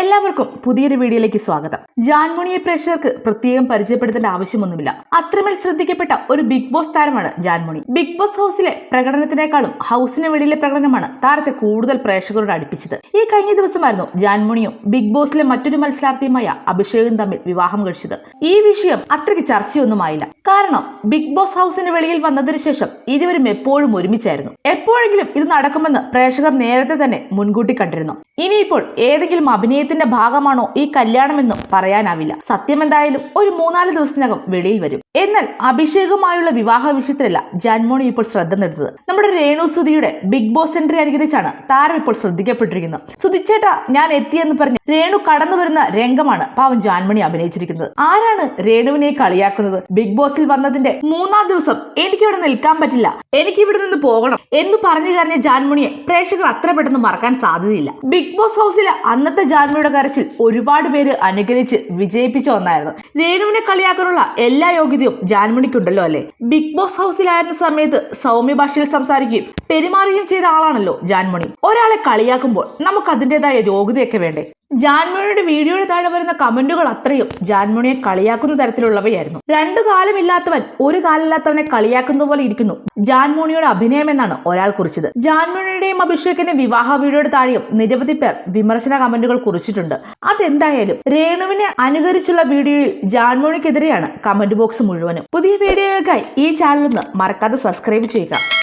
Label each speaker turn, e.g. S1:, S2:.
S1: എല്ലാവർക്കും പുതിയൊരു വീഡിയോയിലേക്ക് സ്വാഗതം. ജാൻമോണിയെ പ്രേക്ഷകർക്ക് പ്രത്യേകം പരിചയപ്പെടുത്തേണ്ട ആവശ്യമൊന്നുമില്ല. അത്രമേൽ ശ്രദ്ധിക്കപ്പെട്ട ഒരു ബിഗ് ബോസ് താരമാണ് ജാൻമോണി. ബിഗ് ബോസ് ഹൗസിലെ പ്രകടനത്തിനേക്കാളും ഹൗസിന് വെളിയിലെ പ്രകടനമാണ് താരത്തെ കൂടുതൽ പ്രേക്ഷകരോട് അടുപ്പിച്ചത്. ഈ കഴിഞ്ഞ ദിവസമായിരുന്നു ജാൻമോണിയും ബിഗ് ബോസിലെ മറ്റൊരു മത്സരാർത്ഥിയുമായ അഭിഷേകും തമ്മിൽ വിവാഹം കഴിച്ചത്. ഈ വിഷയം അത്രയ്ക്ക് ചർച്ചയൊന്നുമായില്ല. കാരണം ബിഗ് ബോസ് ഹൗസിന് വെളിയിൽ വന്നതിന് ശേഷം ഇരുവരും എപ്പോഴും ഒരുമിച്ചായിരുന്നു. എപ്പോഴെങ്കിലും ഇത് നടക്കുമെന്ന് പ്രേക്ഷകർ നേരത്തെ തന്നെ മുൻകൂട്ടി കണ്ടിരുന്നു. ഇനിയിപ്പോൾ ഏതെങ്കിലും അഭിനയത്തിന്റെ ഭാഗമാണോ ഈ കല്യാണമെന്നും പറയാനാവില്ല. സത്യം എന്തായാലും ഒരു മൂന്നാൽ ദിവസത്തിനകം വെളിയിൽ വരും. എന്നാൽ അഭിഷേകുമായുള്ള വിവാഹ വിഷയത്തിലല്ല ജാൻമോണി ഇപ്പോൾ ശ്രദ്ധ നേടുന്നത്. നമ്മുടെ രേണു സുധിയുടെ ബിഗ് ബോസ് എൻട്രി അനുകരിച്ചാണ് താരം ഇപ്പോൾ ശ്രദ്ധിക്കപ്പെട്ടിരിക്കുന്നത്. സുധിച്ചേട്ട ഞാൻ എത്തിയെന്ന് പറഞ്ഞ് രേണു കടന്നു വരുന്ന രംഗമാണ് പാവം ജാൻമണി അഭിനയിച്ചിരിക്കുന്നത്. ആരാണ് രേണുവിനെ കളിയാക്കുന്നത്? ബിഗ് ബോസിൽ വന്നതിന്റെ മൂന്നാം ദിവസം എനിക്ക് ഇവിടെ നിൽക്കാൻ പറ്റില്ല. എനിക്ക് ഇവിടെ നിന്ന് പോകണം എന്ന് പറഞ്ഞു കരഞ്ഞ ജാൻമണിയെ പ്രേക്ഷകർ അത്ര പെട്ടെന്ന് മറക്കാൻ സാധ്യതയില്ല. ബിഗ് ബോസ് ഹൗസിലെ അന്നത്തെ ജാൻമണിയുടെ കരച്ചിൽ ഒരുപാട് പേര് അനുകരിച്ച് വിജയിപ്പിച്ച ഒന്നായിരുന്നു. രേണുവിനെ കളിയാക്കാനുള്ള എല്ലാ യോഗ്യതയും ജാൻമണിക്കുണ്ടല്ലോ അല്ലേ? ബിഗ് ബോസ് ഹൗസിലായിരുന്ന സമയത്ത് സൗമ്യ ഭാഷയിൽ സംസാരിക്കുകയും പെരുമാറുകയും ചെയ്ത ആളാണല്ലോ ജാൻമണി. ഒരാളെ കളിയാക്കുമ്പോൾ നമുക്ക് അതിന്റെതായ യോഗ്യതയൊക്കെ വേണ്ടേ? ജാൻമണിയുടെ വീഡിയോയുടെ താഴെ വരുന്ന കമന്റുകൾ അത്രയും. ജാൻമോണിയെ കളിയാക്കുന്ന തരത്തിലുള്ളവയായിരുന്നു. രണ്ടു കാലമില്ലാത്തവൻ ഒരു കാലില്ലാത്തവനെ കളിയാക്കുന്ന പോലെ ഇരിക്കുന്നു. ജാൻമോണിയുടെ അഭിനയം എന്നാണ് ഒരാൾ കുറിച്ചത്. ജാൻമോണിയുടെയും അഭിഷേകിന്റെ വിവാഹ വീഡിയോയുടെ താഴെയും നിരവധി പേർ വിമർശന കമന്റുകൾ കുറിച്ചിട്ടുണ്ട്. അതെന്തായാലും രേണുവിനെ അനുകരിച്ചുള്ള വീഡിയോയിൽ ജാൻമോണിക്കെതിരെയാണ് കമന്റ് ബോക്സ് മുഴുവനും. പുതിയ വീഡിയോകൾക്കായി ഈ ചാനൽ ഒന്ന് മറക്കാതെ സബ്സ്ക്രൈബ് ചെയ്യുക.